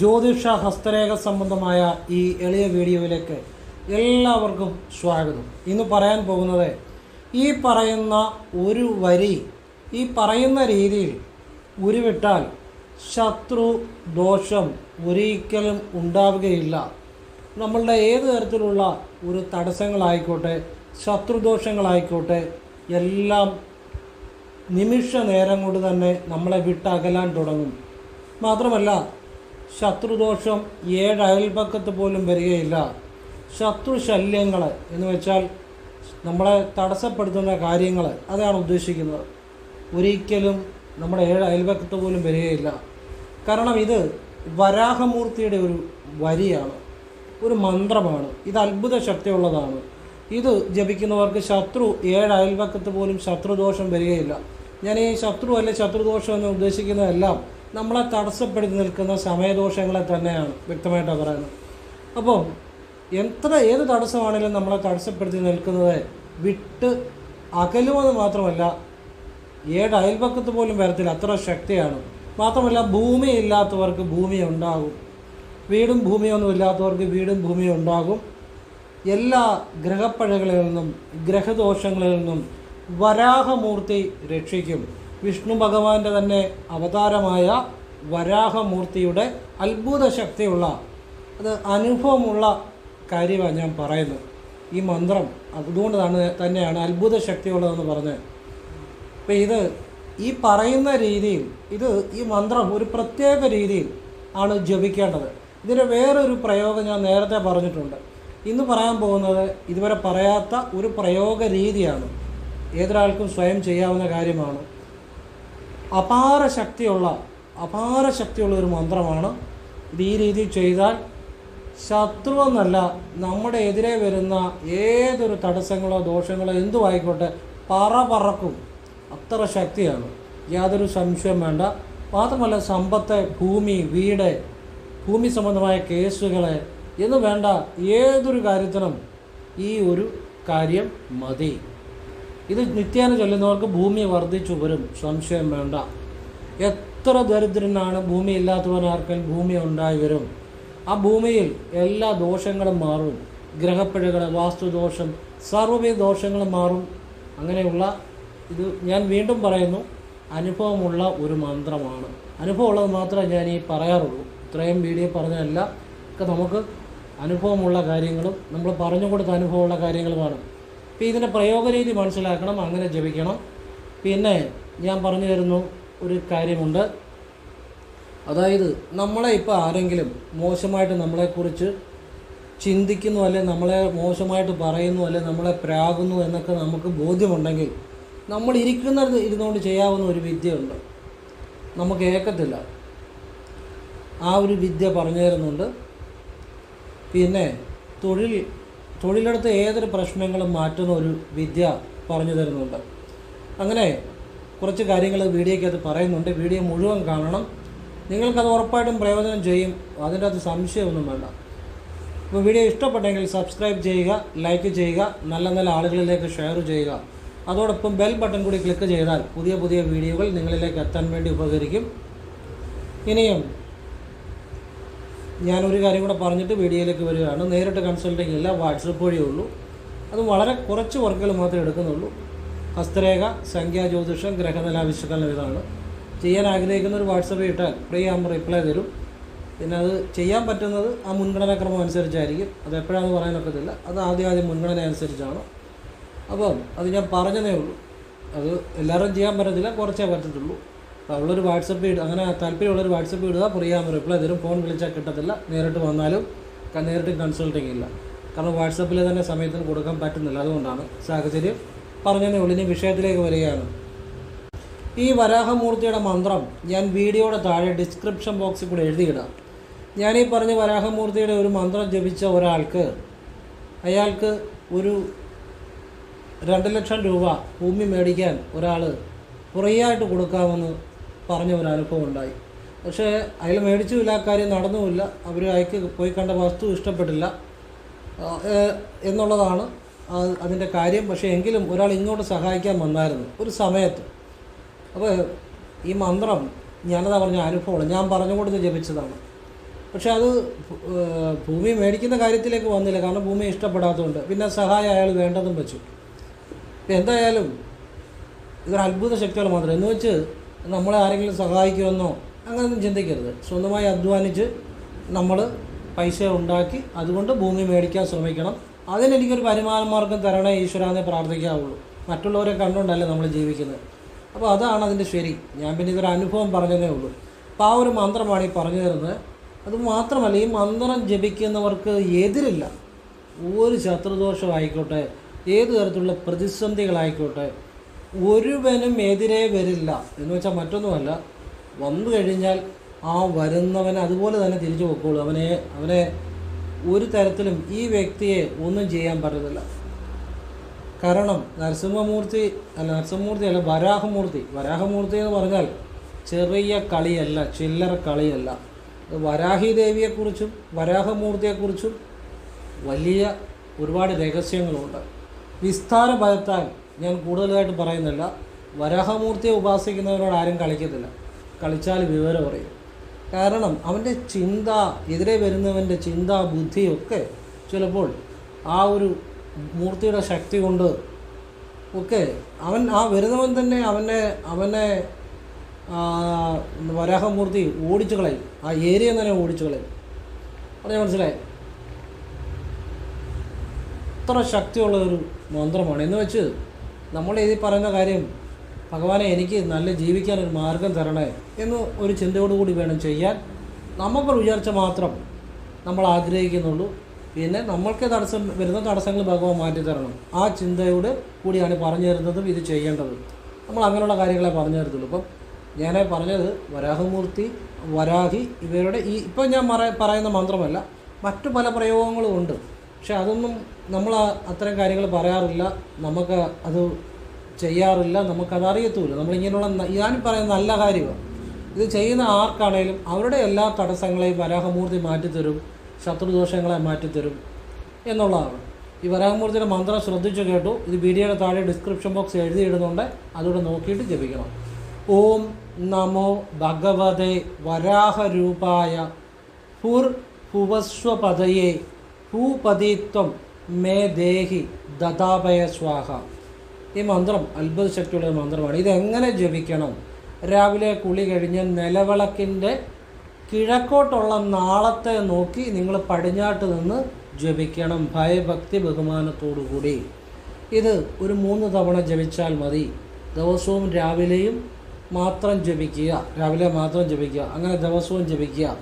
ജ്യോതിഷ ഹസ്തരേഖ സംബന്ധമായ ഈ എളിയ വീഡിയോയിലേക്ക് എല്ലാവർക്കും സ്വാഗതം. ഇന്ന് പറയാൻ പോകുന്നത് ഈ പറയുന്ന ഒരു വരി ഈ പറയുന്ന രീതിയിൽ ഉരുവിട്ടാൽ ശത്രു ദോഷം ഒരിക്കലും ഉണ്ടാവുകയില്ല. നമ്മളുടെ ഏത് തരത്തിലുള്ള ഒരു തടസ്സങ്ങളായിക്കോട്ടെ ശത്രുദോഷങ്ങളായിക്കോട്ടെ എല്ലാം നിമിഷ നേരം കൊണ്ട് തന്നെ നമ്മളെ വിട്ടകലാൻ തുടങ്ങും. മാത്രമല്ല ശത്രുദോഷം ഏഴ് അയൽപക്കത്ത് പോലും വരികയില്ല. ശത്രു ശല്യങ്ങൾ എന്ന് വെച്ചാൽ നമ്മളെ തടസ്സപ്പെടുത്തുന്ന കാര്യങ്ങൾ അതാണ് ഉദ്ദേശിക്കുന്നത്. ഒരിക്കലും നമ്മുടെ ഏഴ് അയൽപക്കത്ത് പോലും വരികയില്ല. കാരണം ഇത് വരാഹമൂർത്തിയുടെ ഒരു വരിയാണ്. ഒരു മന്ത്രമാണ്. ഇത് അത്ഭുത ശക്തിയുള്ളതാണ്. ഇത് ജപിക്കുന്നവർക്ക് ശത്രു ഏഴ് അയൽപക്കത്ത് പോലും ശത്രുദോഷം വരികയില്ല. ഞാൻ ഈ ശത്രു അല്ലെ ശത്രുദോഷം എന്ന് ഉദ്ദേശിക്കുന്നതെല്ലാം നമ്മളെ തടസ്സപ്പെടുത്തി നിൽക്കുന്ന സമയദോഷങ്ങളെ തന്നെയാണ് വ്യക്തമായിട്ട് പറയുന്നത്. അപ്പോൾ എത്ര ഏത് തടസ്സമാണെങ്കിലും നമ്മളെ തടസ്സപ്പെടുത്തി നിൽക്കുന്നത് വിട്ട് അകലുമെന്ന് മാത്രമല്ല ഏഴ് അയൽപക്കത്ത് പോലും വരത്തില്ല അത്ര ശക്തിയാണ്. മാത്രമല്ല ഭൂമി ഇല്ലാത്തവർക്ക് ഭൂമി ഉണ്ടാകും വീടും ഭൂമിയൊന്നും ഇല്ലാത്തവർക്ക് വീടും ഭൂമിയും ഉണ്ടാകും എല്ലാ ഗ്രഹപ്പഴകളിൽ നിന്നും ഗ്രഹദോഷങ്ങളിൽ നിന്നും വരാഹമൂർത്തി രക്ഷിക്കും. വിഷ്ണു ഭഗവാന്റെ തന്നെ അവതാരമായ വരാഹമൂർത്തിയുടെ അത്ഭുത ശക്തിയുള്ള അത് അനുഭവമുള്ള കാര്യമാണ് ഞാൻ പറയുന്നത്. ഈ മന്ത്രം അതുകൊണ്ടാണ് തന്നെ തന്നെയാണ് അത്ഭുത ശക്തിയുള്ളതെന്ന് പറഞ്ഞത്. അപ്പം ഇത് ഈ പറയുന്ന രീതിയിൽ ഇത് ഈ മന്ത്രം ഒരു പ്രത്യേക രീതിയിൽ ആണ് ജപിക്കേണ്ടത്. ഇതിന് വേറൊരു പ്രയോഗം ഞാൻ നേരത്തെ പറഞ്ഞിട്ടുണ്ട്. ഇന്ന് പറയാൻ പോകുന്നത് ഇതുവരെ പറയാത്ത ഒരു പ്രയോഗ രീതിയാണ്. ഏതൊരാൾക്കും സ്വയം ചെയ്യാവുന്ന കാര്യമാണ്. അപാര ശക്തിയുള്ള അപാര ശക്തിയുള്ള ഒരു മന്ത്രമാണ്. ഇത് ഈ രീതിയിൽ ചെയ്താൽ ശത്രുവെന്നല്ല നമ്മുടെ എതിരെ വരുന്ന ഏതൊരു തടസ്സങ്ങളോ ദോഷങ്ങളോ എന്തും ആയിക്കോട്ടെ പറ പറക്കും. അത്ര ശക്തിയാണ്. യാതൊരു സംശയം വേണ്ട. മാത്രമല്ല സമ്പത്ത് ഭൂമി വീട് ഭൂമി സംബന്ധമായ കേസുകളെ എന്ന് വേണ്ട ഏതൊരു കാര്യത്തിനും ഈ ഒരു കാര്യം മതി. ഇത് നിത്യേന ചൊല്ലുന്നവർക്ക് ഭൂമി വർദ്ധിച്ചു വരും. സംശയം വേണ്ട. എത്ര ദരിദ്രനാണ് ഭൂമി ഇല്ലാത്തവൻ ആർക്കും ഭൂമി ഉണ്ടായി വരും. ആ ഭൂമിയിൽ എല്ലാ ദോഷങ്ങളും മാറും. ഗ്രഹപ്പിഴകൾ വാസ്തുദോഷം സർവവിധ ദോഷങ്ങളും മാറും. അങ്ങനെയുള്ള ഇത് ഞാൻ വീണ്ടും പറയുന്നു അനുഭവമുള്ള ഒരു മന്ത്രമാണ്. അനുഭവമുള്ളത് മാത്രമേ ഞാൻ ഈ പറയാറുള്ളൂ. ഇത്രയും വീഡിയോ പറഞ്ഞതല്ല. ഒക്കെ നമുക്ക് അനുഭവമുള്ള കാര്യങ്ങളും നമ്മൾ പറഞ്ഞു കൊടുത്ത അനുഭവമുള്ള കാര്യങ്ങളുമാണ്. അപ്പോൾ ഇതിന്റെ പ്രയോഗരീതി മനസ്സിലാക്കണം അങ്ങനെ ജപിക്കണം. പിന്നെ ഞാൻ പറഞ്ഞു തരുന്നു ഒരു കാര്യമുണ്ട്. അതായത് നമ്മളെ ഇപ്പോൾ ആരെങ്കിലും മോശമായിട്ട് നമ്മളെക്കുറിച്ച് ചിന്തിക്കുന്നു അല്ലെ നമ്മളെ മോശമായിട്ട് പറയുന്നു അല്ലെ നമ്മളെ പ്രാകുന്നു എന്നൊക്കെ നമുക്ക് ബോധ്യമുണ്ടെങ്കിൽ നമ്മൾ ഇരിക്കുന്നത് ഇരുന്നുകൊണ്ട് ചെയ്യാവുന്ന ഒരു വിദ്യയുണ്ട്. നമുക്ക് ഏക്കത്തില്ല. ആ ഒരു വിദ്യ പറഞ്ഞു തരുന്നുണ്ട്. പിന്നെ തൊഴിൽ തൊഴിലെടുത്ത് ഏതൊരു പ്രശ്നങ്ങളും മാറ്റുന്ന ഒരു വിദ്യ പറഞ്ഞു തരുന്നുണ്ട്. അങ്ങനെ കുറച്ച് കാര്യങ്ങൾ വീഡിയോയ്ക്കകത്ത് പറയുന്നുണ്ട്. വീഡിയോ മുഴുവൻ കാണണം. നിങ്ങൾക്കത് ഉറപ്പായിട്ടും പ്രയോജനം ചെയ്യും. അതിന്റെ അത് സംശയമൊന്നും വേണ്ട. അപ്പോൾ വീഡിയോ ഇഷ്ടപ്പെട്ടെങ്കിൽ സബ്സ്ക്രൈബ് ചെയ്യുക ലൈക്ക് ചെയ്യുക നല്ല നല്ല ആളുകളിലേക്ക് ഷെയർ ചെയ്യുക. അതോടൊപ്പം ബെൽ ബട്ടൺ കൂടി ക്ലിക്ക് ചെയ്താൽ പുതിയ പുതിയ വീഡിയോകൾ നിങ്ങളിലേക്ക് എത്താൻ വേണ്ടി ഉപകരിക്കും. ഇനിയും ഞാനൊരു കാര്യം കൂടെ പറഞ്ഞിട്ട് വീഡിയോയിലേക്ക് വരികയാണ്. നേരിട്ട് കൺസൾട്ടിങ് ഇല്ല വാട്സപ്പ് വഴിയേ ഉള്ളൂ. അത് വളരെ കുറച്ച് വർക്കുകൾ മാത്രമേ എടുക്കുന്നുള്ളൂ. ഹസ്തരേഖ സംഖ്യാ ജ്യോതിഷം ഗ്രഹനില വിശകലനം ഇതാണ്. ചെയ്യാൻ ആഗ്രഹിക്കുന്ന ഒരു വാട്സപ്പ് ഇട്ടാൽ ഫ്രീ ആകുമ്പോൾ റിപ്ലൈ തരും. പിന്നെ അത് ചെയ്യാൻ പറ്റുന്നത് ആ മുൻഗണനാക്രമം അനുസരിച്ചായിരിക്കും. അത് എപ്പോഴാണെന്ന് പറയാനൊക്കത്തില്ല അത് ആദ്യം ആദ്യം മുൻഗണന അനുസരിച്ചാണ്. അപ്പം അത് ഞാൻ പറഞ്ഞതേ ഉള്ളൂ. അത് എല്ലാവരും ചെയ്യാൻ പറ്റത്തില്ല കുറച്ചേ പറ്റത്തുള്ളൂ. ഉള്ളൊരു വാട്സപ്പ് ഇടുക അങ്ങനെ താല്പര്യമുള്ളൊരു വാട്സപ്പ് ഇടുക പറയാൻ റിപ്ലൈ തരും. ഫോൺ വിളിച്ചാൽ കിട്ടത്തില്ല. നേരിട്ട് വന്നാലും നേരിട്ട് കൺസൾട്ടിങ് ഇല്ല. കാരണം വാട്സപ്പിൽ തന്നെ സമയത്തിന് കൊടുക്കാൻ പറ്റുന്നില്ല. അതുകൊണ്ടാണ് സാഹചര്യം പറഞ്ഞതേ ഉള്ളൂ. ഇനി വിഷയത്തിലേക്ക് വരികയാണ്. ഈ വരാഹമൂർത്തിയുടെ മന്ത്രം ഞാൻ വീഡിയോയുടെ താഴെ ഡിസ്ക്രിപ്ഷൻ ബോക്സിൽ കൂടെ എഴുതിയിടാം. ഞാൻ ഈ പറഞ്ഞ വരാഹമൂർത്തിയുടെ ഒരു മന്ത്രം ജപിച്ച ഒരാൾക്ക് അയാൾക്ക് ഒരു രണ്ട് ലക്ഷം രൂപ ഭൂമി മേടിക്കാൻ ഒരാൾ ഫ്രീ ആയിട്ട് കൊടുക്കാമെന്ന് പറഞ്ഞ ഒരു അനുഭവം ഉണ്ടായി. പക്ഷേ അയാൾ മേടിച്ചുമില്ല കാര്യം നടന്നുമില്ല. അവർ അയക്ക് പോയി കണ്ട വസ്തു ഇഷ്ടപ്പെട്ടില്ല. എന്നുള്ളതാണ് അതിന്റെ കാര്യം. പക്ഷേ എങ്കിലും ഒരാൾ ഇങ്ങോട്ട് സഹായിക്കാൻ വന്നായിരുന്നു ഒരു സമയത്ത്. അപ്പോൾ ഈ മന്ത്രം ഞാനതാ പറഞ്ഞ അനുഭവമാണ്. ഞാൻ പറഞ്ഞു കൊടുത്ത് ജപിച്ചതാണ്. പക്ഷേ അത് ഭൂമി മേടിക്കുന്ന കാര്യത്തിലേക്ക് വന്നില്ല. കാരണം ഭൂമി ഇഷ്ടപ്പെടാത്തതുകൊണ്ട്. പിന്നെ സഹായം അയാൾ വേണ്ടതും വെച്ചു. എന്തായാലും ഇതൊരു അത്ഭുത ശക്തികൾ മാത്രം. എന്ന് വെച്ച് നമ്മളെ ആരെങ്കിലും സഹായിക്കുമെന്നോ അങ്ങനെയൊന്നും ചിന്തിക്കരുത്. സ്വന്തമായി അധ്വാനിച്ച് നമ്മൾ പൈസ ഉണ്ടാക്കി അതുകൊണ്ട് ഭൂമി മേടിക്കാൻ ശ്രമിക്കണം. അതിനെനിക്കൊരു വരുമാന മാർഗം തരണേ ഈശ്വരാനെ പ്രാർത്ഥിക്കാവുള്ളൂ. മറ്റുള്ളവരെ കണ്ടുകൊണ്ടല്ലേ നമ്മൾ ജീവിക്കുന്നത്. അപ്പോൾ അതാണ് അതിന്റെ ശരി. ഞാൻ പിന്നെ ഇതൊരു അനുഭവം പറഞ്ഞതേ ഉള്ളൂ. അപ്പോൾ ആ ഒരു മന്ത്രമാണ് ഈ പറഞ്ഞു തരുന്നത്. അത് മാത്രമല്ല ഈ മന്ത്രം ജപിക്കുന്നവർക്ക് എതിരില്ല. ഒരു ശത്രുദോഷമായിക്കോട്ടെ ഏത് തരത്തിലുള്ള പ്രതിസന്ധികളായിക്കോട്ടെ ഒരുവനും എതിരെ വരില്ല. എന്ന് വെച്ചാൽ മറ്റൊന്നുമല്ല. വന്നു കഴിഞ്ഞാൽ ആ വരുന്നവനെ അതുപോലെ തന്നെ തിരിച്ചു പൊക്കോളൂ. അവനെ അവനെ ഒരു തരത്തിലും ഈ വ്യക്തിയെ ഒന്നും ചെയ്യാൻ പറ്റത്തില്ല. കാരണം നരസിംഹമൂർത്തി അല്ല നരസിംഹമൂർത്തി അല്ല വരാഹമൂർത്തി. വരാഹമൂർത്തി എന്ന് പറഞ്ഞാൽ ചെറിയ കളിയല്ല ചില്ലറ കളിയല്ല. വരാഹി ദേവിയെക്കുറിച്ചും വരാഹമൂർത്തിയെക്കുറിച്ചും വലിയ ഒരുപാട് രഹസ്യങ്ങളുണ്ട്. വിസ്താര ഭയത്താൽ ഞാൻ കൂടുതലായിട്ട് പറയുന്നില്ല. വരാഹമൂർത്തിയെ ഉപാസിക്കുന്നവരോട് ആരും കളിക്കത്തില്ല. കളിച്ചാൽ വിവരം അറിയും. കാരണം അവന്റെ ചിന്ത എതിരെ വരുന്നവന്റെ ചിന്ത ബുദ്ധിയൊക്കെ ചിലപ്പോൾ ആ ഒരു മൂർത്തിയുടെ ശക്തി കൊണ്ട് ഒക്കെ അവൻ ആ വരുന്നവൻ തന്നെ അവനെ അവനെ വരാഹമൂർത്തി ഓടിച്ചു കളയും. ആ ഏരിയ തന്നെ ഓടിച്ചു കളയും. പറഞ്ഞാൽ മനസ്സിലായി. അത്ര ശക്തിയുള്ള ഒരു മന്ത്രമാണ്. എന്ന് വെച്ച് നമ്മൾ എഴുതി പറയുന്ന കാര്യം ഭഗവാനെ എനിക്ക് നല്ല ജീവിക്കാൻ ഒരു മാർഗം തരണേ എന്ന് ഒരു ചിന്തയോടുകൂടി വേണം ചെയ്യാൻ. നമുക്കൊരു വിചാരിച്ച മാത്രം നമ്മൾ ആഗ്രഹിക്കുന്നുള്ളൂ. പിന്നെ നമ്മൾക്ക് തടസ്സം വരുന്ന തടസ്സങ്ങൾ ഭഗവാൻ മാറ്റി തരണം. ആ ചിന്തയോട് കൂടിയാണ് പറഞ്ഞു തരുന്നതും ഇത് ചെയ്യേണ്ടതും. നമ്മൾ അങ്ങനെയുള്ള കാര്യങ്ങളെ പറഞ്ഞു തരത്തുള്ളൂ. ഇപ്പം ഞാൻ പറഞ്ഞത് വരാഹമൂർത്തി വരാഹി ഇവരുടെ ഈ ഇപ്പം ഞാൻ പറയുന്ന മന്ത്രമല്ല. മറ്റു പല പ്രയോഗങ്ങളും ഉണ്ട്. പക്ഷെ അതൊന്നും നമ്മൾ അത്തരം കാര്യങ്ങൾ പറയാറില്ല. നമുക്ക് അത് ചെയ്യാറില്ല. നമുക്കത് അറിയത്തുമില്ല നമ്മളിങ്ങനെയുള്ള ഞാൻ പറയുന്ന നല്ല കാര്യമാണ്. ഇത് ചെയ്യുന്ന ആർക്കാണേലും അവരുടെ എല്ലാ തടസ്സങ്ങളെയും വരാഹമൂർത്തി മാറ്റിത്തരും. ശത്രുദോഷങ്ങളെ മാറ്റിത്തരും എന്നുള്ളതാണ്. ഈ വരാഹമൂർത്തിയുടെ മന്ത്രം ശ്രദ്ധിച്ചു കേട്ടു. ഇത് വീഡിയോയുടെ താഴെ ഡിസ്ക്രിപ്ഷൻ ബോക്സ് എഴുതിയിടുന്നുണ്ട്. അതുകൂടെ നോക്കിയിട്ട് ജപിക്കണം. ഓം നമോ ഭഗവതേ വരാഹരൂപായ ഭുർ ഭുവസ്വപതയെ ഭൂപതിത്വം മേ ദേഹി ദതാപയ സ്വാഹ. ഈ മന്ത്രം അത്ഭുത ശക്തിയുടെ മന്ത്രമാണ്. ഇതെങ്ങനെ ജപിക്കണം? രാവിലെ കുളി കഴിഞ്ഞ് നിലവിളക്കിന്റെ കിഴക്കോട്ടുള്ള നാളത്തെ നോക്കി നിങ്ങൾ പടിഞ്ഞാട്ട് നിന്ന് ജപിക്കണം. ഭയഭക്തി ബഹുമാനത്തോടുകൂടി ഇത് ഒരു മൂന്ന് തവണ ജപിച്ചാൽ മതി. ദിവസവും രാവിലെയും മാത്രം ജപിക്കുക. രാവിലെ മാത്രം ജപിക്കുക. അങ്ങനെ ദിവസവും ജപിക്കുക.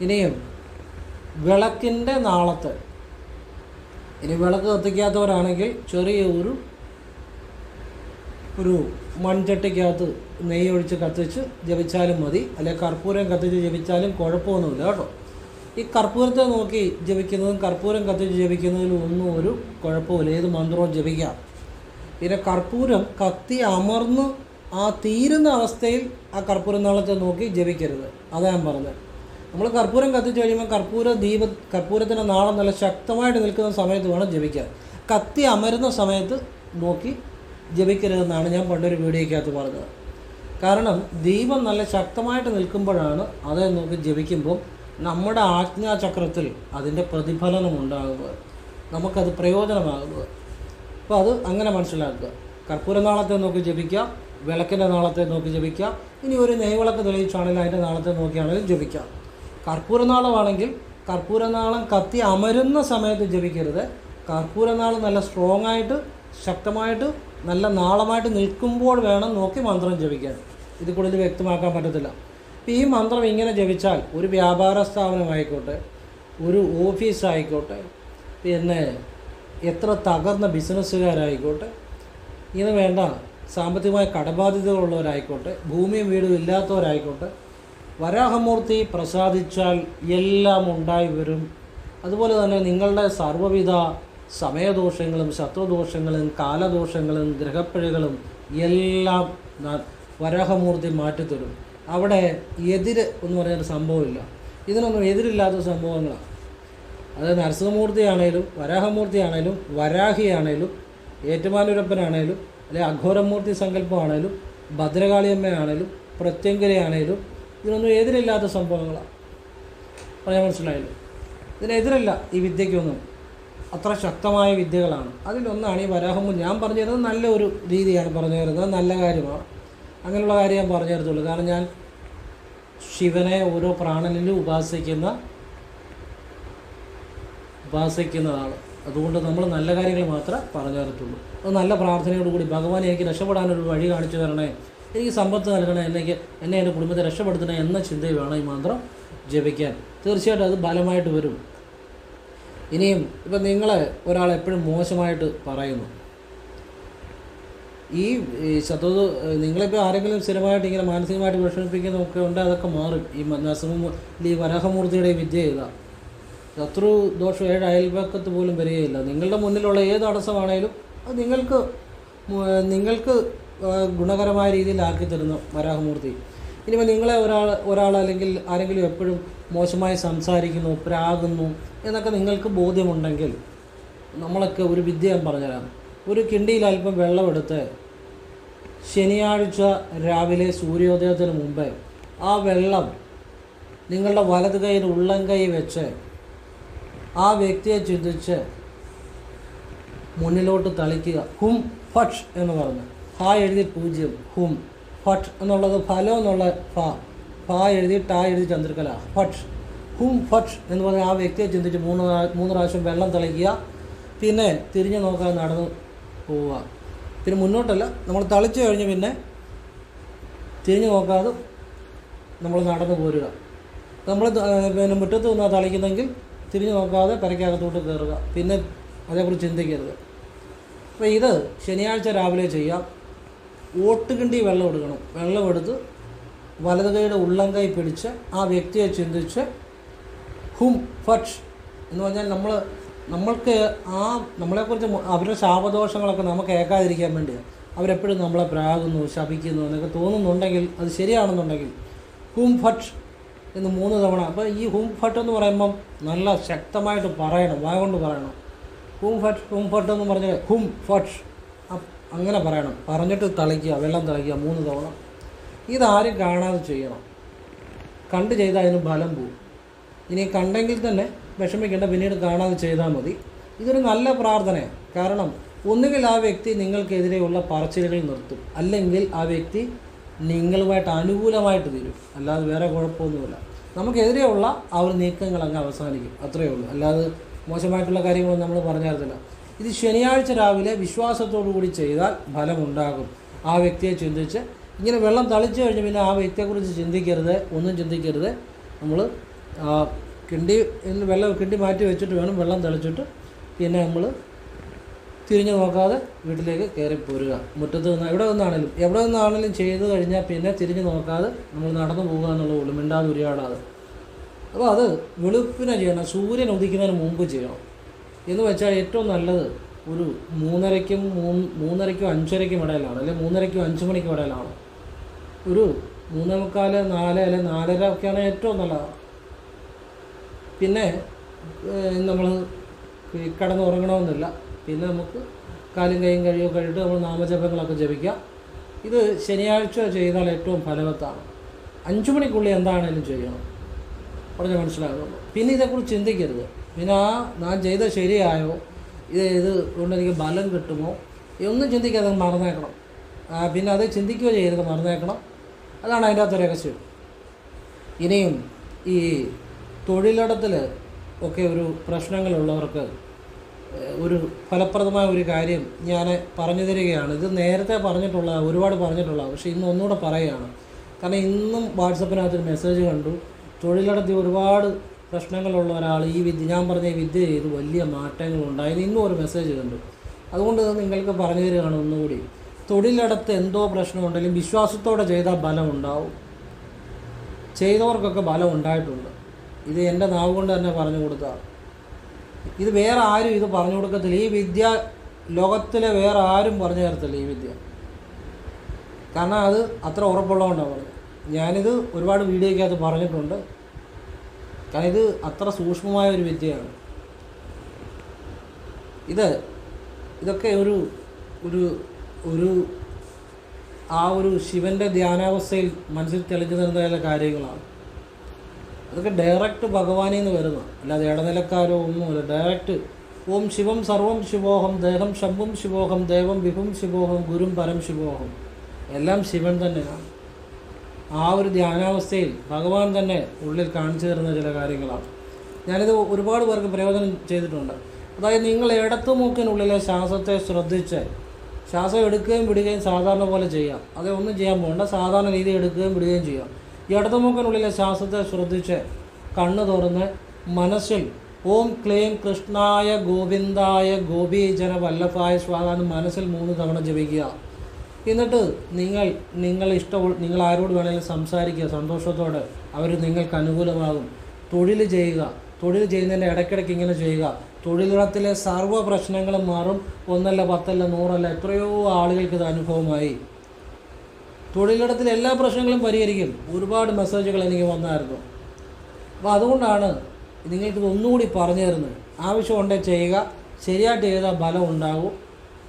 ഇനിയും വിളക്കിന്റെ നാളത്ത്. ഇനി വിളക്ക് കത്തിക്കാത്തവരാണെങ്കിൽ ചെറിയ ഒരു ഒരു മൺചട്ടിക്കകത്ത് നെയ്യ് ഒഴിച്ച് കത്തിച്ച് ജപിച്ചാലും മതി. അല്ലെങ്കിൽ കർപ്പൂരം കത്തിച്ച് ജപിച്ചാലും കുഴപ്പമൊന്നുമില്ല കേട്ടോ. ഈ കർപ്പൂരത്തെ നോക്കി ജപിക്കുന്നതും കർപ്പൂരം കത്തിച്ച് ജപിക്കുന്നതിലും ഒന്നും ഒരു കുഴപ്പമില്ല. ഏത് മന്ത്രവും ജപിക്കാം. പിന്നെ കർപ്പൂരം കത്തി അമർന്ന് ആ തീരുന്ന അവസ്ഥയിൽ ആ കർപ്പൂരം നാളത്തെ നോക്കി ജപിക്കരുത്. അതാ ഞാൻ പറഞ്ഞത്. നമ്മൾ കർപ്പൂരം കത്തിച്ച് കഴിയുമ്പോൾ കർപ്പൂര ദീപ കർപ്പൂരത്തിന്റെ നാളം നല്ല ശക്തമായിട്ട് നിൽക്കുന്ന സമയത്ത് വേണം ജപിക്കാൻ. കത്തി അമരുന്ന സമയത്ത് നോക്കി ജപിക്കരുതെന്നാണ് ഞാൻ പണ്ടൊരു വീഡിയോയ്ക്കകത്ത് പറഞ്ഞത്. കാരണം ദീപം നല്ല ശക്തമായിട്ട് നിൽക്കുമ്പോഴാണ് അതേ നോക്കി ജപിക്കുമ്പോൾ നമ്മുടെ ആജ്ഞാചക്രത്തിൽ അതിന്റെ പ്രതിഫലനം ഉണ്ടാകുന്നത്. നമുക്കത് പ്രയോജനമാകുന്നത്. അപ്പോൾ അത് അങ്ങനെ മനസ്സിലാക്കുക. കർപ്പൂര നാളത്തെ നോക്കി ജപിക്കാം വിളക്കിന്റെ നാളത്തെ നോക്കി ജപിക്കാം ഇനി ഒരു നെയ്വിളക്ക് തെളിയിച്ചാണെങ്കിലും അതിന്റെ നാളത്തെ നോക്കിയാണെങ്കിലും ജപിക്കാം. കർപ്പൂരനാളമാണെങ്കിൽ കർപ്പൂരനാളം കത്തി അമരുന്ന സമയത്ത് ജപിക്കരുത്. കർപ്പൂരനാളം നല്ല സ്ട്രോങ് ആയിട്ട് ശക്തമായിട്ട് നല്ല നാളമായിട്ട് നിൽക്കുമ്പോൾ വേണം നോക്കി മന്ത്രം ജപിക്കാൻ. ഇത് കൂടുതൽ വ്യക്തമാക്കാൻ പറ്റത്തില്ല. ഈ മന്ത്രം ഇങ്ങനെ ജപിച്ചാൽ ഒരു വ്യാപാര സ്ഥാപനമായിക്കോട്ടെ ഒരു ഓഫീസായിക്കോട്ടെ പിന്നെ എത്ര തകർന്ന ബിസിനസ്സുകാരായിക്കോട്ടെ ഇങ്ങനെ വേണ്ട സാമ്പത്തികമായ കടബാധ്യതകളുള്ളവരായിക്കോട്ടെ ഭൂമിയും വീടും ഇല്ലാത്തവരായിക്കോട്ടെ വരാഹമൂർത്തി പ്രസാദിച്ചാൽ എല്ലാം ഉണ്ടായി വരും. അതുപോലെ തന്നെ നിങ്ങളുടെ സർവവിധ സമയദോഷങ്ങളും ശത്രുദോഷങ്ങളും കാലദോഷങ്ങളും ഗ്രഹപ്പിഴകളും എല്ലാം വരാഹമൂർത്തി മാറ്റിത്തരും. അവിടെ എതിര് എന്ന് പറയുന്ന സംഭവമില്ല. ഇതിനൊന്നും എതിരില്ലാത്ത സംഭവങ്ങളാണ്. അത് നരസിംഹമൂർത്തിയാണേലും വരാഹമൂർത്തിയാണേലും വരാഹിയാണേലും ഏറ്റുമാനൂരപ്പനാണേലും അല്ലെങ്കിൽ അഘോരമൂർത്തി സങ്കല്പമാണേലും ഭദ്രകാളിയമ്മയാണേലും പ്രത്യങ്കരയാണേലും ഇതിനൊന്നും എതിരില്ലാത്ത സംഭവങ്ങളാണ് പറയാൻ മനസ്സിലായില്ലേ? ഇതിനെതിരല്ല ഈ വിദ്യയ്ക്കൊന്നും. അത്ര ശക്തമായ വിദ്യകളാണ്. അതിലൊന്നാണ് ഈ വരാഹമു ഞാൻ പറഞ്ഞു തരുന്നത് നല്ല ഒരു രീതിയാണ് പറഞ്ഞു തരുന്നത് നല്ല കാര്യമാണ്. അങ്ങനെയുള്ള കാര്യം ഞാൻ പറഞ്ഞു തരത്തുള്ളൂ കാരണം ഞാൻ ശിവനെ ഓരോ പ്രാണനിലും ഉപാസിക്കുന്ന ഉപാസിക്കുന്നതാണ്. അതുകൊണ്ട് നമ്മൾ നല്ല കാര്യങ്ങൾ മാത്രമേ പറഞ്ഞു തരത്തുള്ളൂ അത് നല്ല പ്രാർത്ഥനയോടുകൂടി ഭഗവാൻ എനിക്ക് രക്ഷപ്പെടാനൊരു വഴി കാണിച്ചു തരണേ. എനിക്ക് സമ്പത്ത് നൽകണേ എനിക്ക് എന്നെ എന്റെ കുടുംബത്തെ രക്ഷപ്പെടുത്തണേ എന്ന ചിന്ത വേണം ഈ മന്ത്രം ജപിക്കാൻ. തീർച്ചയായിട്ടും അത് ഫലമായിട്ട് വരും. ഇനിയും ഇപ്പം നിങ്ങൾ ഒരാൾ എപ്പോഴും മോശമായിട്ട് പറയുന്നു. ഈ ശത്രു നിങ്ങളിപ്പോൾ ആരെങ്കിലും സ്ഥിരമായിട്ട് ഇങ്ങനെ മാനസികമായിട്ട് വിഷമിപ്പിക്കുന്നതൊക്കെ ഉണ്ട് അതൊക്കെ മാറും. ഈ നരസിംഹ ഈ വരാഹമൂർത്തിയുടെ വിദ്യ ചെയ്താൽ ശത്രു ദോഷം ഏഴ് അയൽപക്കത്ത് പോലും വരികയില്ല. നിങ്ങളുടെ മുന്നിലുള്ള ഏത് തടസ്സമാണേലും അത് നിങ്ങൾക്ക് നിങ്ങൾക്ക് ആ, രീതിയിൽ ആക്കി തരുന്നു വരാഹമൂർത്തി. ഇനിയിപ്പോൾ നിങ്ങളെ ഒരാൾ ഒരാൾ അല്ലെങ്കിൽ ആരെങ്കിലും എപ്പോഴും മോശമായി സംസാരിക്കുന്നു പ്രാകുന്നു എന്നൊക്കെ നിങ്ങൾക്ക് ബോധ്യമുണ്ടെങ്കിൽ നമ്മളൊക്കെ ഒരു വിദ്യ ഞാൻ പറഞ്ഞുതരാം. ഒരു കിണ്ടിയിൽ അല്പം വെള്ളമെടുത്ത് ശനിയാഴ്ച രാവിലെ സൂര്യോദയത്തിന് മുമ്പേ ആ വെള്ളം നിങ്ങളുടെ വലത് കൈയിൽ ഉള്ളം കൈ വെച്ച് ആ വ്യക്തിയെ ചിന്തിച്ച് മുന്നിലോട്ട് തളിക്കുക. ഹും ഫട്ട് എന്ന് പറഞ്ഞു. ഫ എഴുതി പൂജ്യം ഹും. ഫട്ട് എന്നുള്ളത് ഫലം എന്നുള്ള ഫ. ഫ എഴുതി ട എഴുതി ചന്ദ്രകല ഫട്ട്. ഹും ഫട്ട് എന്ന് പറഞ്ഞ ആ വ്യക്തിയെ ചിന്തിച്ച് മൂന്ന് മൂന്ന് പ്രാവശ്യം വെള്ളം തളിക്കുക പിന്നെ തിരിഞ്ഞു നോക്കാൻ നടന്നു പോവുക. പിന്നെ മുന്നോട്ടല്ല നമ്മൾ തളിച്ചു കഴിഞ്ഞ് പിന്നെ തിരിഞ്ഞു നോക്കാതെ നമ്മൾ നടന്നു പോരുക. നമ്മൾ പിന്നെ മുറ്റത്ത് നിന്നാണ് തളിക്കുന്നെങ്കിൽ തിരിഞ്ഞു നോക്കാതെ പെരക്കകത്തോട്ട് കയറുക. പിന്നെ അതേക്കുറിച്ച് ചിന്തിക്കരുത്. അപ്പോൾ ഇത് ശനിയാഴ്ച രാവിലെ ചെയ്യാം. ഓട്ടുകിണ്ടി വെള്ളം എടുക്കണം. വെള്ളം എടുത്ത് വലത് കൈയുടെ ഉള്ളം കൈ പിടിച്ച് ആ വ്യക്തിയെ ചിന്തിച്ച് ഹും ഫട്ട് എന്ന് പറഞ്ഞാൽ നമ്മൾ നമ്മൾക്ക് ആ നമ്മളെക്കുറിച്ച് അവരുടെ ശാപദോഷങ്ങളൊക്കെ നമുക്ക് കേൾക്കാതിരിക്കാൻ വേണ്ടിയാണ് അവരെപ്പോഴും നമ്മളെ പ്രാകുന്നു ശപിക്കുന്നു എന്നൊക്കെ തോന്നുന്നുണ്ടെങ്കിൽ അത് ശരിയാണെന്നുണ്ടെങ്കിൽ ഹും ഫട്ട് എന്ന് മൂന്ന് തവണ. അപ്പോൾ ഈ ഹും ഫട്ട് എന്ന് പറയുമ്പം നല്ല ശക്തമായിട്ട് പറയണം വായ കൊണ്ട് പറയണം. ഹും ഫട്ട് ഹും ഫട്ട് എന്ന് പറഞ്ഞാൽ ഹും ഫട്ട് അങ്ങനെ പറയണം. പറഞ്ഞിട്ട് തളിക്കുക വെള്ളം തളിക്കുക മൂന്ന് തവണ. ഇതാരും കാണാതെ ചെയ്യണം. കണ്ട് ചെയ്താൽ അതിന് ഫലം പോവും. ഇനി കണ്ടെങ്കിൽ തന്നെ വിഷമിക്കേണ്ട പിന്നീട് കാണാതെ ചെയ്താൽ മതി. ഇതൊരു നല്ല പ്രാർത്ഥനയാണ്. കാരണം ഒന്നുകിൽ ആ വ്യക്തി നിങ്ങൾക്കെതിരെയുള്ള പറച്ചിലുകൾ നിർത്തും. അല്ലെങ്കിൽ ആ വ്യക്തി നിങ്ങളുമായിട്ട് അനുകൂലമായിട്ട് തീരും. അല്ലാതെ വേറെ കുഴപ്പമൊന്നുമില്ല. നമുക്കെതിരെയുള്ള ആ ഒരു നീക്കങ്ങൾ അങ്ങ് അവസാനിക്കും. അത്രയേ ഉള്ളൂ. അല്ലാതെ മോശമായിട്ടുള്ള കാര്യങ്ങളൊന്നും നമ്മൾ പറഞ്ഞായിരുന്നില്ല. ഇത് ശനിയാഴ്ച രാവിലെ കൂടി ചെയ്താൽ ഫലമുണ്ടാകും. ആ വ്യക്തിയെ ചിന്തിച്ച് ഇങ്ങനെ വെള്ളം തളിച്ചു കഴിഞ്ഞ് പിന്നെ ആ വ്യക്തിയെക്കുറിച്ച് ചിന്തിക്കരുത് ഒന്നും ചിന്തിക്കരുത്. നമ്മൾ കിണ്ടി വെള്ളം കിണ്ടി മാറ്റി വെച്ചിട്ട് വേണം വെള്ളം തളിച്ചിട്ട് പിന്നെ നമ്മൾ തിരിഞ്ഞു നോക്കാതെ വീട്ടിലേക്ക് കയറി പോരുക. മുറ്റത്ത് നിന്ന് എവിടെ നിന്നാണെങ്കിലും എവിടെ നിന്നാണെങ്കിലും ചെയ്തു കഴിഞ്ഞാൽ പിന്നെ തിരിഞ്ഞു നോക്കാതെ നമ്മൾ നടന്നു പോകുക എന്നുള്ള ഉള്ളു. മിണ്ടാതെ ഉരിയാടാതെ അപ്പോൾ അത് വെളുപ്പിനെ ചെയ്യണം സൂര്യൻ ഉദിക്കുന്നതിന് മുമ്പ് ചെയ്യണം. എന്ന് വെച്ചാൽ ഏറ്റവും നല്ലത് ഒരു മൂന്നരയ്ക്കും മൂന്ന് മൂന്നരയ്ക്കും അഞ്ചരയ്ക്കും ഇടയിലാണ് അല്ലെങ്കിൽ മൂന്നരയ്ക്കും അഞ്ച് മണിക്കും ഇടയിലാണ്. ഒരു മൂന്നേ മുക്കാൽ നാല് അല്ലെങ്കിൽ നാലര ഒക്കെയാണ് ഏറ്റവും നല്ലത്. പിന്നെ നമ്മൾ കിടന്നുറങ്ങണമെന്നില്ല പിന്നെ നമുക്ക് കാലും കൈയും കഴിയുമൊക്കെ കഴിഞ്ഞിട്ട് നമ്മൾ നാമജപങ്ങളൊക്കെ ജപിക്കാം ഇത് ശനിയാഴ്ച ചെയ്താൽ ഏറ്റവും ഫലവത്താണ് അഞ്ചു മണിക്കുള്ളിൽ എന്താണേലും ചെയ്യണം. പറഞ്ഞ് മനസ്സിലാകുള്ളൂ പിന്നെ ഇതേക്കുറിച്ച് ചിന്തിക്കരുത്. പിന്നെ ആ ഞാൻ ചെയ്ത ശരിയായോ? ഇത് ഇത് കൊണ്ട് എനിക്ക് ബലം കിട്ടുമോ? ഒന്നും ചിന്തിക്കാതെ മറന്നേക്കണം. പിന്നെ അത് ചിന്തിക്കുകയോ ചെയ്യരുത് മറന്നേക്കണം. അതാണ് അതിന്റെ അകത്ത് രഹസ്യം. ഇനിയും ഈ തൊഴിലിടത്തിൽ ഒക്കെ ഒരു പ്രശ്നങ്ങളുള്ളവർക്ക് ഒരു ഫലപ്രദമായ ഒരു കാര്യം ഞാൻ പറഞ്ഞു തരികയാണ്. ഇത് നേരത്തെ പറഞ്ഞിട്ടുള്ള ഒരുപാട് പറഞ്ഞിട്ടുള്ള പക്ഷേ ഇന്ന് ഒന്നുകൂടെ പറയുകയാണ്. കാരണം ഇന്നും വാട്സപ്പിനകത്തൊരു മെസ്സേജ് കണ്ടു. തൊഴിലിടത്തിൽ ഒരുപാട് പ്രശ്നങ്ങളുള്ള ഒരാൾ ഈ വിദ്യ ഞാൻ പറഞ്ഞ വിദ്യ ചെയ്ത് വലിയ മാറ്റങ്ങൾ ഉണ്ടായത് ഇന്നും ഒരു മെസ്സേജ് കണ്ടു. അതുകൊണ്ട് നിങ്ങൾക്ക് പറഞ്ഞു തരികയാണ് ഒന്നുകൂടി. തൊഴിലിടത്ത് എന്തോ പ്രശ്നമുണ്ടെങ്കിലും വിശ്വാസത്തോടെ ചെയ്താൽ ബലം ഉണ്ടാവും. ചെയ്തവർക്കൊക്കെ ബലം ഉണ്ടായിട്ടുണ്ട്. ഇത് എന്റെ നാവ് കൊണ്ട് തന്നെ പറഞ്ഞു കൊടുത്താൽ ഇത് വേറെ ആരും ഇത് പറഞ്ഞു കൊടുക്കത്തില്ല. ഈ വിദ്യ ലോകത്തിലെ വേറെ ആരും പറഞ്ഞു തരത്തില്ല ഈ വിദ്യ. കാരണം അത് അത്ര ഉറപ്പുള്ളതുകൊണ്ടാണ് പറഞ്ഞത്. ഞാനിത് ഒരുപാട് വീഡിയോയ്ക്കകത്ത് പറഞ്ഞിട്ടുണ്ട്. കാരണം ഇത് അത്ര സൂക്ഷ്മമായ ഒരു വിദ്യയാണ്. ഇത് ഇതൊക്കെ ഒരു ഒരു ഒരു ആ ഒരു ശിവന്റെ ധ്യാനാവസ്ഥയിൽ മനസ്സിൽ തെളിഞ്ഞു ചില കാര്യങ്ങളാണ്. അതൊക്കെ ഡയറക്റ്റ് ഭഗവാനിൽ നിന്ന് വരുന്ന അല്ലാതെ ഇടനിലക്കാരോ ഒന്നുമില്ല. ഡയറക്റ്റ് ഓം ശിവം സർവം ശിവോഹം ദേഹം ശംഭും ശിവോഹം ദേവം വിഭും ശിവോഹം ഗുരും പരം ശിവോഹം. എല്ലാം ശിവൻ തന്നെയാണ്. ആ ഒരു ധ്യാനാവസ്ഥയിൽ ഭഗവാൻ തന്നെ ഉള്ളിൽ കാണിച്ചു തരുന്ന ചില കാര്യങ്ങളാണ്. ഞാനിത് ഒരുപാട് പേർക്ക് പ്രയോജനം ചെയ്തിട്ടുണ്ട്. അതായത് നിങ്ങൾ ഇടത്തു മൂക്കിനുള്ളിലെ ശ്വാസത്തെ ശ്രദ്ധിച്ച് ശ്വാസം എടുക്കുകയും വിടുകയും സാധാരണ പോലെ ചെയ്യാം. അത് ഒന്നും ചെയ്യാൻ പോകണ്ട. സാധാരണ രീതി എടുക്കുകയും വിടുകയും ചെയ്യാം. ഈ ഇടത്തുമൂക്കിനുള്ളിലെ ശ്വാസത്തെ ശ്രദ്ധിച്ച് കണ്ണു തുറന്ന് മനസ്സിൽ ഓം ക്ലീം കൃഷ്ണായ ഗോവിന്ദായ ഗോപീജന വല്ലഭായ സ്വാദാന്ന് മനസ്സിൽ മൂന്ന് തവണ ജപിക്കുക. എന്നിട്ട് നിങ്ങൾ നിങ്ങൾ ഇഷ്ടം നിങ്ങൾ ആരോട് വേണമെങ്കിലും സംസാരിക്കുക സന്തോഷത്തോടെ. അവർ നിങ്ങൾക്ക് അനുകൂലമാകും. തൊഴിൽ ചെയ്യുക. തൊഴിൽ ചെയ്യുന്നതിന്റെ ഇടയ്ക്കിടയ്ക്ക് ഇങ്ങനെ ചെയ്യുക. തൊഴിലിടത്തിലെ സർവ പ്രശ്നങ്ങളും മാറും. ഒന്നല്ല പത്തല്ല നൂറല്ല എത്രയോ ആളുകൾക്ക് ഇത് അനുഭവമായി. തൊഴിലിടത്തിലെ എല്ലാ പ്രശ്നങ്ങളും പരിഹരിക്കും. ഒരുപാട് മെസ്സേജുകൾ എനിക്ക് വന്നായിരുന്നു. അപ്പോൾ അതുകൊണ്ടാണ് നിങ്ങൾക്കിത് ഒന്നുകൂടി പറഞ്ഞു തരുന്നത്. ആവശ്യമുണ്ടെങ്കിൽ ചെയ്യുക. ശരിയായിട്ട് ചെയ്താൽ ഫലം ഉണ്ടാകും.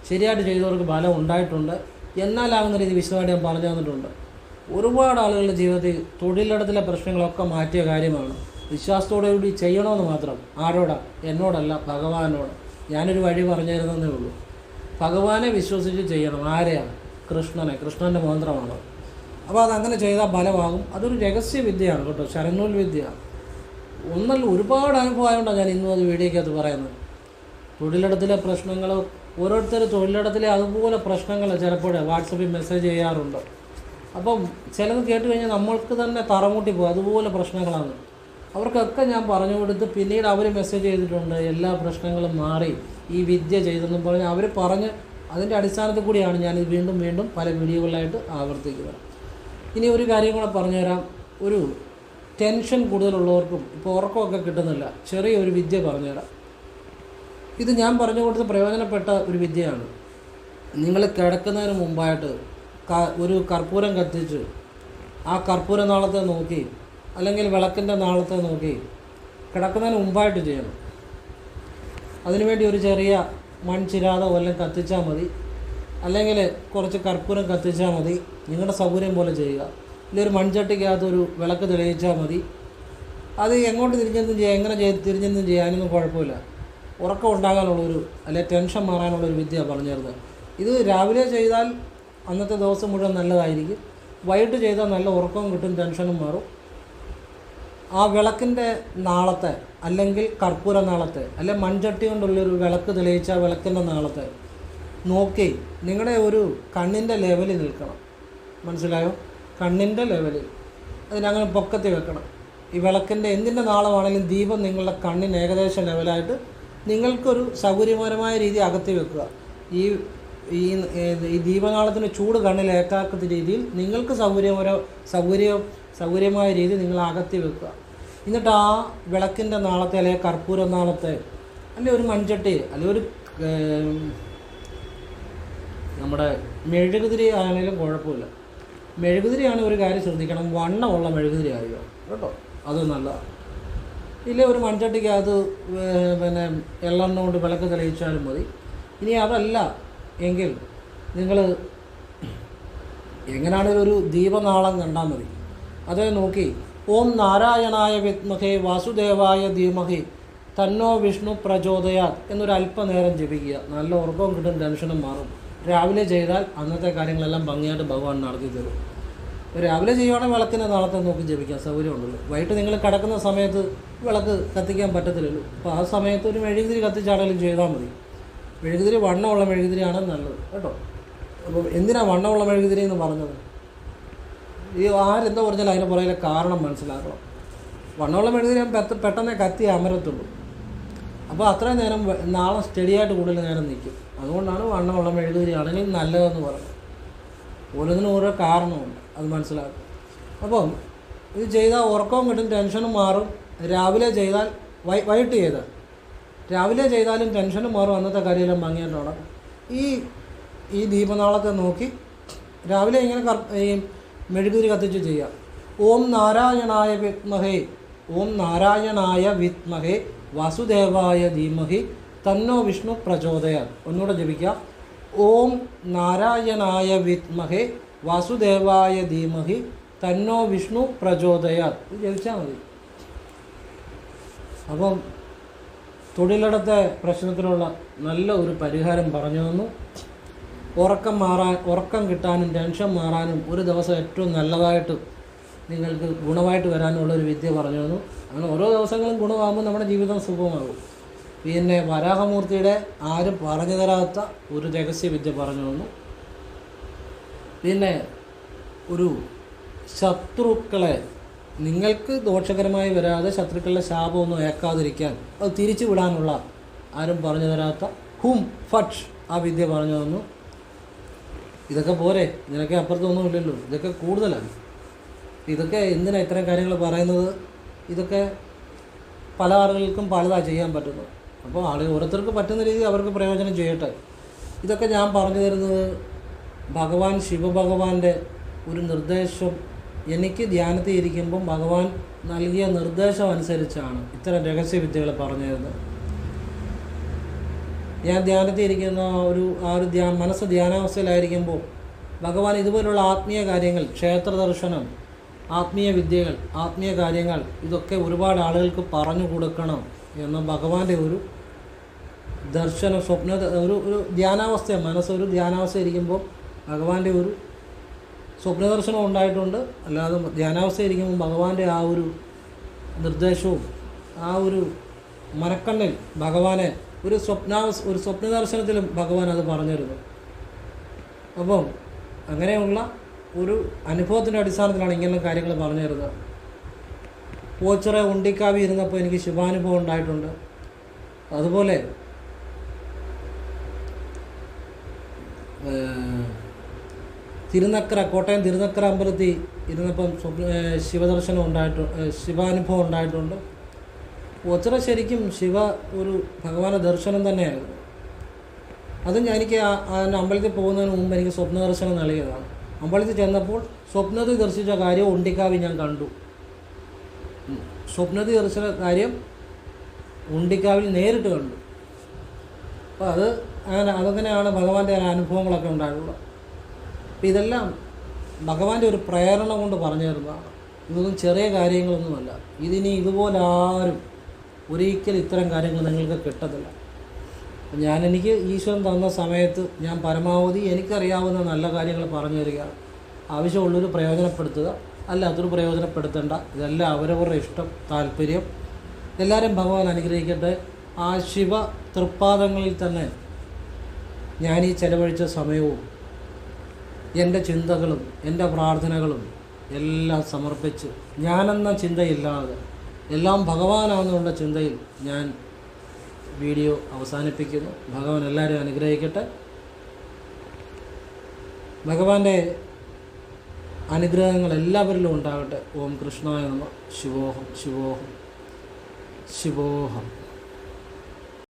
ശരിയായിട്ട് ചെയ്തവർക്ക് ഫലം ഉണ്ടായിട്ടുണ്ട്. എന്നാലാകുന്ന രീതി വിശദമായിട്ട് ഞാൻ പറഞ്ഞു തന്നിട്ടുണ്ട്. ഒരുപാട് ആളുകളുടെ ജീവിതത്തിൽ തൊഴിലിടത്തിലെ പ്രശ്നങ്ങളൊക്കെ മാറ്റിയ കാര്യമാണ്. വിശ്വാസത്തോടു കൂടി ചെയ്യണമെന്ന് മാത്രം. ആരോടാ? എന്നോടല്ല ഭഗവാനോട്. ഞാനൊരു വഴി പറഞ്ഞു തരുന്നതേ ഉള്ളൂ. ഭഗവാനെ വിശ്വസിച്ച് ചെയ്യണം. ആരെയാണ്? കൃഷ്ണനെ. കൃഷ്ണന്റെ മന്ത്രമാണ് അപ്പോൾ അതങ്ങനെ ചെയ്താൽ ഫലമാകും. അതൊരു രഹസ്യ വിദ്യയാണ് കേട്ടോ. ശരനൂൽ വിദ്യ. ഒന്നല്ല ഒരുപാട് അനുഭവമായതുകൊണ്ടാണ് ഞാൻ ഇന്നും അത് വീഡിയോക്കകത്ത് പറയുന്നത്. തൊഴിലിടത്തിലെ പ്രശ്നങ്ങൾ ഓരോരുത്തർ തൊഴിലിടത്തിലെ അതുപോലെ പ്രശ്നങ്ങൾ ചിലപ്പോൾ വാട്സപ്പിൽ മെസ്സേജ് ചെയ്യാറുണ്ട്. അപ്പം ചിലത് കേട്ട് കഴിഞ്ഞാൽ നമ്മൾക്ക് തന്നെ തറമുട്ടി പോകും അതുപോലെ പ്രശ്നങ്ങളാണ്. അവർക്കൊക്കെ ഞാൻ പറഞ്ഞു കൊടുത്ത് പിന്നീട് അവർ മെസ്സേജ് ചെയ്തിട്ടുണ്ട്. എല്ലാ പ്രശ്നങ്ങളും മാറി. ഈ വിദ്യ ചെയ്തെന്നും പറഞ്ഞ് അവർ പറഞ്ഞ് അതിന്റെ അടിസ്ഥാനത്തിൽ കൂടിയാണ് ഞാൻ ഇത് വീണ്ടും വീണ്ടും പല വീഡിയോകളിലായിട്ട് ആവർത്തിക്കുന്നത്. ഇനി ഒരു കാര്യം കൂടെ പറഞ്ഞുതരാം. ഒരു ടെൻഷൻ കൂടുതലുള്ളവർക്കും ഇപ്പോൾ ഉറക്കമൊക്കെ കിട്ടുന്നില്ല. ചെറിയൊരു വിദ്യ പറഞ്ഞുതരാം. ഇത് ഞാൻ പറഞ്ഞു കൊടുത്ത പ്രയോജനപ്പെട്ട ഒരു വിദ്യയാണ്. നിങ്ങൾ കിടക്കുന്നതിന് മുമ്പായിട്ട് ഒരു കർപ്പൂരം കത്തിച്ച് ആ കർപ്പൂര നാളത്തെ നോക്കി അല്ലെങ്കിൽ വിളക്കിന്റെ നാളത്തെ നോക്കി കിടക്കുന്നതിന് മുമ്പായിട്ട് ചെയ്യണം. അതിനുവേണ്ടി ഒരു ചെറിയ മൺചിരാത വല്ലതും കത്തിച്ചാൽ മതി. അല്ലെങ്കിൽ കുറച്ച് കർപ്പൂരം കത്തിച്ചാൽ മതി. നിങ്ങളുടെ സൗകര്യം പോലെ ചെയ്യുക. ഇല്ലെങ്കിൽ ഒരു മൺചട്ടിക്കകത്ത് ഒരു വിളക്ക് തെളിയിച്ചാൽ മതി. അത് എങ്ങോട്ട് തിരിഞ്ഞെന്നും ചെയ്യാം എങ്ങനെ തിരിഞ്ഞെന്നും ചെയ്യാനൊന്നും കുഴപ്പമില്ല. ഉറക്കം ഉണ്ടാകാനുള്ളൊരു അല്ലെ ടെൻഷൻ മാറാനുള്ളൊരു വിദ്യ പറഞ്ഞു തരുന്നത് ഇത് രാവിലെ ചെയ്താൽ അന്നത്തെ ദിവസം മുഴുവൻ നല്ലതായിരിക്കും. വൈകിട്ട് ചെയ്താൽ നല്ല ഉറക്കവും കിട്ടും ടെൻഷനും മാറും. ആ വിളക്കിന്റെ നാളത്തെ അല്ലെങ്കിൽ കർപ്പൂര നാളത്തെ അല്ലെ മൺചട്ടി കൊണ്ടുള്ളൊരു വിളക്ക് തെളിയിച്ച വിളക്കിന്റെ നാളത്തെ നോക്കി നിങ്ങളുടെ ഒരു കണ്ണിന്റെ ലെവലിൽ നിൽക്കണം. മനസ്സിലായോ? കണ്ണിന്റെ ലെവലിൽ അതിനങ്ങനെ പൊക്കത്തി വെക്കണം. ഈ വിളക്കിന്റെ എന്തിന്റെ നാളമാണെങ്കിലും ദീപം നിങ്ങളുടെ കണ്ണിന് ഏകദേശം ലെവലായിട്ട് നിങ്ങൾക്കൊരു സൗകര്യപരമായ രീതി അകത്തി വെക്കുക. ഈ ഈ ഈ ദീപനാളത്തിന് ചൂട് കണ്ണിലേക്കാത്ത രീതിയിൽ നിങ്ങൾക്ക് സൗകര്യപര സൗകര്യം സൗകര്യമായ രീതി നിങ്ങൾ അകത്തി വെക്കുക. എന്നിട്ട് ആ വിളക്കിന്റെ നാളത്തെ അല്ലെങ്കിൽ കർപ്പൂര നാളത്തെ അല്ലെങ്കിൽ ഒരു മൺചട്ടി അല്ലെങ്കിൽ ഒരു നമ്മുടെ മെഴുകുതിരി ആണെങ്കിലും കുഴപ്പമില്ല. മെഴുകുതിരിയാണ് ഒരു കാര്യം ശ്രദ്ധിക്കണം. വണ്ണമുള്ള മെഴുകുതിരി ആയിരിക്കും കേട്ടോ? അത് നല്ലതാണ്. ഇല്ല ഒരു മൺചട്ടിക്കകത്ത് പിന്നെ എള്ളെണ്ണ കൊണ്ട് വിളക്ക് തെളിയിച്ചാലും മതി. ഇനി അതല്ല എങ്കിൽ നിങ്ങൾ എങ്ങനെയാണെങ്കിലും ഒരു ദീപനാളം കണ്ടാൽ മതി. അതേ നോക്കി ഓം നാരായണായ വിത്മഹേ വാസുദേവായ ധീമഹി തന്നോ വിഷ്ണു പ്രചോദയാത് എന്നൊരു അല്പനേരം ജപിക്കുക. നല്ല ഉറക്കവും കിട്ടും ടെൻഷനും മാറും. രാവിലെ ചെയ്താൽ അന്നത്തെ കാര്യങ്ങളെല്ലാം ഭംഗിയായിട്ട് ഭഗവാൻ നടത്തി തരും രാവിലെ ചെയ്യുവാണെങ്കിൽ വിളക്കിനെ നാളത്തെ നോക്കി ജപിക്കാൻ സൗകര്യമുണ്ടല്ലോ. വൈകിട്ട് നിങ്ങൾ കിടക്കുന്ന സമയത്ത് വിളക്ക് കത്തിക്കാൻ പറ്റത്തില്ലല്ലോ. അപ്പോൾ ആ സമയത്ത് ഒരു മെഴുകുതിരി കത്തിച്ചാണെങ്കിലും ചെയ്താൽ മതി. മെഴുകുതിരി വണ്ണമുള്ള മെഴുകുതിരിയാണ് നല്ലത് കേട്ടോ. അപ്പോൾ എന്തിനാണ് വണ്ണമുള്ള മെഴുകുതിരി എന്ന് പറഞ്ഞത്? ഈ ആരെന്താ പറഞ്ഞാൽ അതിന് പുറകിലെ കാരണം മനസ്സിലാക്കണം. വണ്ണമുള്ള മെഴുകുതിരി പെത്ത് പെട്ടെന്ന് കത്തി അമരത്തുള്ളൂ. അപ്പോൾ അത്രയും നേരം നാളെ സ്റ്റഡിയായിട്ട് കൂടുതൽ നേരം നിൽക്കും. അതുകൊണ്ടാണ് വണ്ണമുള്ള മെഴുകുതിരി ആണെങ്കിൽ നല്ലതെന്ന് പറയുന്നത്. ഓരോന്നിനും ഓരോ കാരണമുണ്ട്. അത് മനസ്സിലാക്കും അപ്പം ഇത് ചെയ്താൽ ഉറക്കവും കിട്ടും ടെൻഷനും മാറും. രാവിലെ ചെയ്താൽ വൈ വൈകിട്ട് ചെയ്താൽ. രാവിലെ ചെയ്താലും ടെൻഷനും മാറും. അന്നത്തെ കാര്യമെല്ലാം ഭംഗിയായിട്ട് ഈ ഈ ദീപനാളത്തെ നോക്കി രാവിലെ ഇങ്ങനെ കർ ഈ മെഴുകുതിരി കത്തിച്ച് ചെയ്യാം ഓം നാരായണായ വിത്മഹേ ഓം നാരായണായ വിത്മഹേ വാസുദേവായ ധീമഹി തന്നോ വിഷ്ണു പ്രചോദയാൽ ഒന്നുകൂടെ ജപിക്കാം ഓം നാരായണായ വിത്മഹേ വാസുദേവായ ധീമഹി തന്നോ വിഷ്ണു പ്രചോദയ ജപിച്ചാൽ മതി. അപ്പം തൊഴിലിടത്തെ പ്രശ്നത്തിനുള്ള നല്ല ഒരു പരിഹാരം പറഞ്ഞു തന്നു. ഉറക്കം മാറാൻ ഉറക്കം കിട്ടാനും ടെൻഷൻ മാറാനും ഒരു ദിവസം ഏറ്റവും നല്ലതായിട്ട് നിങ്ങൾക്ക് ഗുണമായിട്ട് വരാനുള്ള ഒരു വിദ്യ പറഞ്ഞു തന്നു. അങ്ങനെ ഓരോ ദിവസങ്ങളും ഗുണമാകുമ്പോൾ നമ്മുടെ ജീവിതം സുഖമാകും. പിന്നെ വരാഹമൂർത്തിയുടെ ആരും പറഞ്ഞു തരാത്ത ഒരു രഹസ്യ വിദ്യ പറഞ്ഞു തന്നു. പിന്നെ ഒരു ശത്രുക്കളെ നിങ്ങൾക്ക് ദോഷകരമായി വരാതെ ശത്രുക്കളുടെ ശാപമൊന്നും ഏക്കാതിരിക്കാൻ അത് തിരിച്ചു വിടാനുള്ള ആരും പറഞ്ഞു തരാത്ത ഹും ഫട്ട് ആ വിദ്യ പറഞ്ഞു തന്നു. ഇതൊക്കെ പോരെ ഇതിനൊക്കെ അപ്പുറത്തൊന്നും ഇല്ലല്ലോ ഇതൊക്കെ കൂടുതലാണ്. ഇതൊക്കെ എന്തിനാണ് ഇത്തരം കാര്യങ്ങൾ പറയുന്നത്? ഇതൊക്കെ പല ആളുകൾക്കും പലതാണ് ചെയ്യാൻ പറ്റുന്നത്. അപ്പോൾ ആളുകൾ ഓരോരുത്തർക്ക് പറ്റുന്ന രീതിയിൽ അവർക്ക് പ്രയോജനം ചെയ്യട്ടെ. ഇതൊക്കെ ഞാൻ പറഞ്ഞു തരുന്നത് ഭഗവാൻ ശിവഭഗവാന്റെ ഒരു നിർദ്ദേശം എനിക്ക് ധ്യാനത്തിൽ ഇരിക്കുമ്പം ഭഗവാൻ നൽകിയ നിർദ്ദേശം അനുസരിച്ചാണ് ഇത്തരം രഹസ്യവിദ്യകൾ പറഞ്ഞു തരുന്നത് ഞാൻ ധ്യാനത്തിൽ ഇരിക്കുന്ന ഒരു ആ ഒരു ധ്യാ മനസ്സ് ധ്യാനാവസ്ഥയിലായിരിക്കുമ്പോൾ ഭഗവാൻ ഇതുപോലുള്ള ആത്മീയ കാര്യങ്ങൾ ക്ഷേത്ര ദർശനം ആത്മീയ വിദ്യകൾ ആത്മീയ കാര്യങ്ങൾ ഇതൊക്കെ ഒരുപാട് ആളുകൾക്ക് പറഞ്ഞു കൊടുക്കണം എന്ന ഭഗവാന്റെ ഒരു ദർശനം സ്വപ്ന ഒരു ഒരു ധ്യാനാവസ്ഥ മനസ്സ് ഒരു ധ്യാനാവസ്ഥ ഇരിക്കുമ്പോൾ ഭഗവാന്റെ ഒരു സ്വപ്നദർശനം ഉണ്ടായിട്ടുണ്ട്. അല്ലാതെ ധ്യാനാവസ്ഥ ഇരിക്കുമ്പോൾ ഭഗവാന്റെ ആ ഒരു നിർദ്ദേശവും ആ ഒരു മരക്കണ്ണിൽ ഭഗവാനെ ഒരു സ്വപ്നാവസ് ഒരു സ്വപ്നദർശനത്തിലും ഭഗവാൻ അത് പറഞ്ഞിരുന്നു. അപ്പം അങ്ങനെയുള്ള ഒരു അനുഭവത്തിന്റെ അടിസ്ഥാനത്തിലാണ് ഇങ്ങനെയുള്ള കാര്യങ്ങൾ പറഞ്ഞു തരുന്നത് ഓച്ചിറ ഉണ്ടിക്കാവി ഇരുന്നപ്പോൾ എനിക്ക് ശിവാനുഭവം ഉണ്ടായിട്ടുണ്ട്. അതുപോലെ തിരുനക്കര കോട്ടയം തിരുനക്കര അമ്പലത്തിൽ ഇരുന്നപ്പം ശിവദർശനം ഉണ്ടായിട്ട് ശിവാനുഭവം ഉണ്ടായിട്ടുണ്ട്. ഒച്ചറ ശരിക്കും ശിവ ഒരു ഭഗവാന്റെ ദർശനം തന്നെയായിരുന്നു. അതും എനിക്ക് അമ്പലത്തിൽ പോകുന്നതിന് മുമ്പ് എനിക്ക് സ്വപ്ന ദർശനം നൽകിയതാണ്. അമ്പലത്തിൽ ചെന്നപ്പോൾ സ്വപ്നത്തിൽ ദർശിച്ച കാര്യം ഉണ്ടിക്കാവി ഞാൻ കണ്ടു. സ്വപ്നത്തിൽ ദർശന കാര്യം ഉണ്ടിക്കാവിൽ നേരിട്ട് കണ്ടു. അപ്പോൾ അത് അങ്ങനെ അതങ്ങനെയാണ് ഭഗവാന്റെ അനുഭവങ്ങളൊക്കെ ഉണ്ടായിട്ടുള്ളത്? അപ്പം ഇതെല്ലാം ഭഗവാന്റെ ഒരു പ്രേരണ കൊണ്ട് പറഞ്ഞു തരുന്നതാണ് ഇതൊന്നും ചെറിയ കാര്യങ്ങളൊന്നുമല്ല. ഇതിനി ഇതുപോലെ ആരും ഒരിക്കലും ഇത്തരം കാര്യങ്ങൾ നിങ്ങൾക്ക് കിട്ടത്തില്ല. ഞാൻ എനിക്ക് ഈശ്വരൻ തന്ന സമയത്ത് ഞാൻ പരമാവധി എനിക്കറിയാവുന്ന നല്ല കാര്യങ്ങൾ പറഞ്ഞു തരികയാണ് ആവശ്യമുള്ളൊരു പ്രയോജനപ്പെടുത്തുക. അല്ലാത്തൊരു പ്രയോജനപ്പെടുത്തേണ്ട. ഇതെല്ലാം അവരവരുടെ ഇഷ്ടം താല്പര്യം. എല്ലാവരും ഭഗവാൻ അനുഗ്രഹിക്കട്ടെ. ആ ശിവ തൃപ്പാദങ്ങളിൽ തന്നെ ഞാൻ ഈ ചെലവഴിച്ച സമയവും എന്റെ ചിന്തകളും എന്റെ പ്രാർത്ഥനകളും എല്ലാം സമർപ്പിച്ച് ഞാനെന്ന ചിന്തയില്ലാതെ എല്ലാം ഭഗവാനാണെന്നുള്ള ചിന്തയിൽ ഞാൻ വീഡിയോ അവസാനിപ്പിക്കുന്നു. ഭഗവാൻ എല്ലാവരെയും അനുഗ്രഹിക്കട്ടെ. ഭഗവാന്റെ അനുഗ്രഹങ്ങൾ എല്ലാവരിലും ഉണ്ടാകട്ടെ. ഓം കൃഷ്ണായ നമ. ശിവോഹം ശിവോഹം ശിവോഹം.